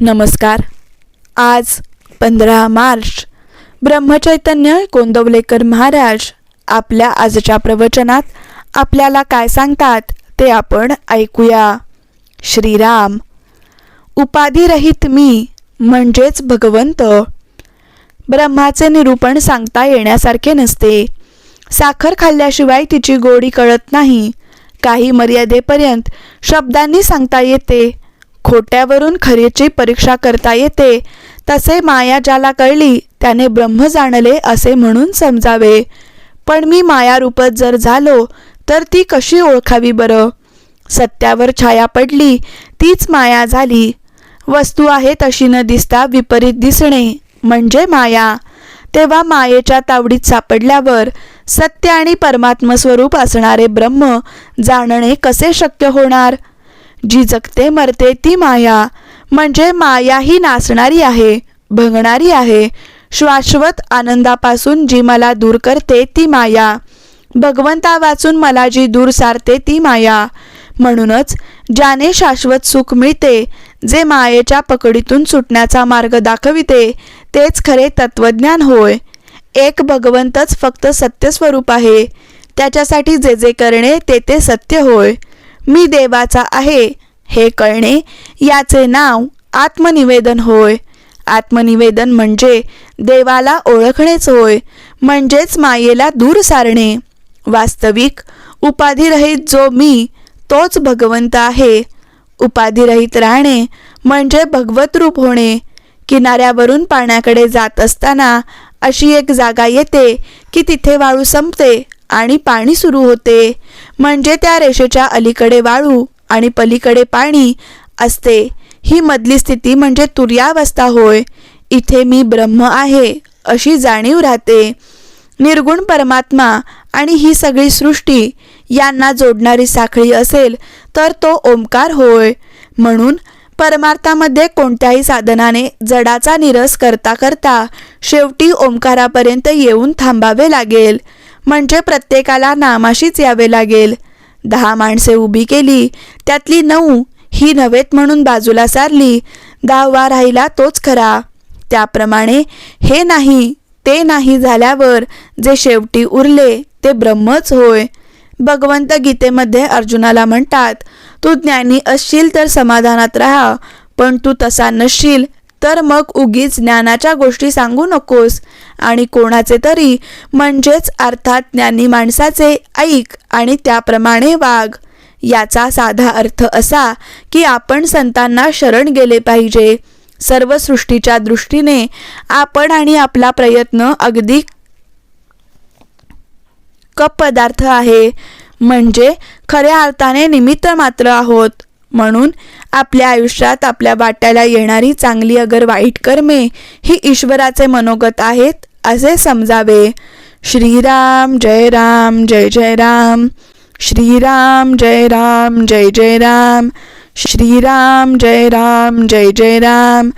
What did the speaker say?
नमस्कार. आज पंधरा मार्च ब्रह्मचैतन्य गोंदवलेकर महाराज आपल्या आजच्या प्रवचनात आपल्याला काय सांगतात ते आपण ऐकूया. श्रीराम उपाधिरहित मी म्हणजेच भगवंत. ब्रह्माचे निरूपण सांगता येण्यासारखे नसते. साखर खाल्ल्याशिवाय तिची गोडी कळत नाही. काही मर्यादेपर्यंत शब्दांनी सांगता येते. खोट्यावरून खरीची परीक्षा करता येते. तसे माया ज्याला कळली त्याने ब्रह्म जाणले असे म्हणून समजावे. पण मी मायारूपच जर झालो तर ती कशी ओळखावी बरं? सत्यावर छाया पडली तीच माया झाली. वस्तू आहे तशी न दिसता विपरीत दिसणे म्हणजे माया. तेव्हा मायेच्या तावडीत सापडल्यावर सत्य आणि परमात्मस्वरूप असणारे ब्रह्म जाणणे कसे शक्य होणार? जी जगते मरते ती माया म्हणजे माया ही नाचणारी आहे भंगणारी आहे. शाश्वत आनंदापासून जी मला दूर करते ती माया. भगवंता वाचून मला जी दूर सारते ती माया. म्हणूनच ज्याने शाश्वत सुख मिळते जे मायेच्या पकडीतून सुटण्याचा मार्ग दाखविते तेच खरे तत्वज्ञान होय. एक भगवंतच फक्त सत्यस्वरूप आहे. त्याच्यासाठी जे जे करणे ते ते सत्य होय. मी देवाचा आहे हे कळणे याचे नाव आत्मनिवेदन होय. आत्मनिवेदन म्हणजे देवाला ओळखणेच होय म्हणजेच मायेला दूर सारणे. वास्तविक उपाधिरहित जो मी तोच भगवंत आहे. उपाधिरहित राहणे म्हणजे भगवतरूप होणे. किनाऱ्यावरून पाण्याकडे जात असताना अशी एक जागा येते की तिथे वाळू संपते आणि पाणी सुरू होते. म्हणजे त्या रेषेच्या अलीकडे वाळू आणि पलीकडे पाणी असते. ही मधली स्थिती म्हणजे तुर्यावस्था होय. इथे मी ब्रह्म आहे अशी जाणीव राहते. निर्गुण परमात्मा आणि ही सगळी सृष्टी यांना जोडणारी साखळी असेल तर तो ओंकार होय. म्हणून परमार्थामध्ये कोणत्याही साधनाने जडाचा निरस करता करता शेवटी ओंकारापर्यंत येऊन थांबावे लागेल. म्हणजे प्रत्येकाला नामाशीच यावे लागेल. दहा माणसे उभी केली त्यातली नऊ ही नव्हेत म्हणून बाजूला सारली दहावा राहिला तोच खरा. त्याप्रमाणे हे नाही ते नाही झाल्यावर जे शेवटी उरले ते ब्रह्मच होय. भगवंत गीतेमध्ये अर्जुनाला म्हणतात तू ज्ञानी असशील तर समाधानात राहा पण तू तसा नसशील तर मग उगीच ज्ञानाच्या गोष्टी सांगू नकोस. आणि कोणाचे तरी म्हणजेच अर्थात ज्ञानी माणसाचे ऐक आणि त्याप्रमाणे वाग. याचा साधा अर्थ असा की आपण संतांना शरण गेले पाहिजे. सर्व सृष्टीच्या दृष्टीने आपण आणि आपला प्रयत्न अगदी कप पदार्थ आहे. म्हणजे खऱ्या अर्थाने निमित्त मात्र आहोत. म्हणून आपल्या आयुष्यात आपल्या वाट्याला येणारी चांगली अगर वाईट कर्मे ही ईश्वराचे मनोगत आहेत असे समजावे. श्रीराम जय राम जय जय राम. श्रीराम जय राम जय जय राम. श्रीराम जय राम जय जय राम.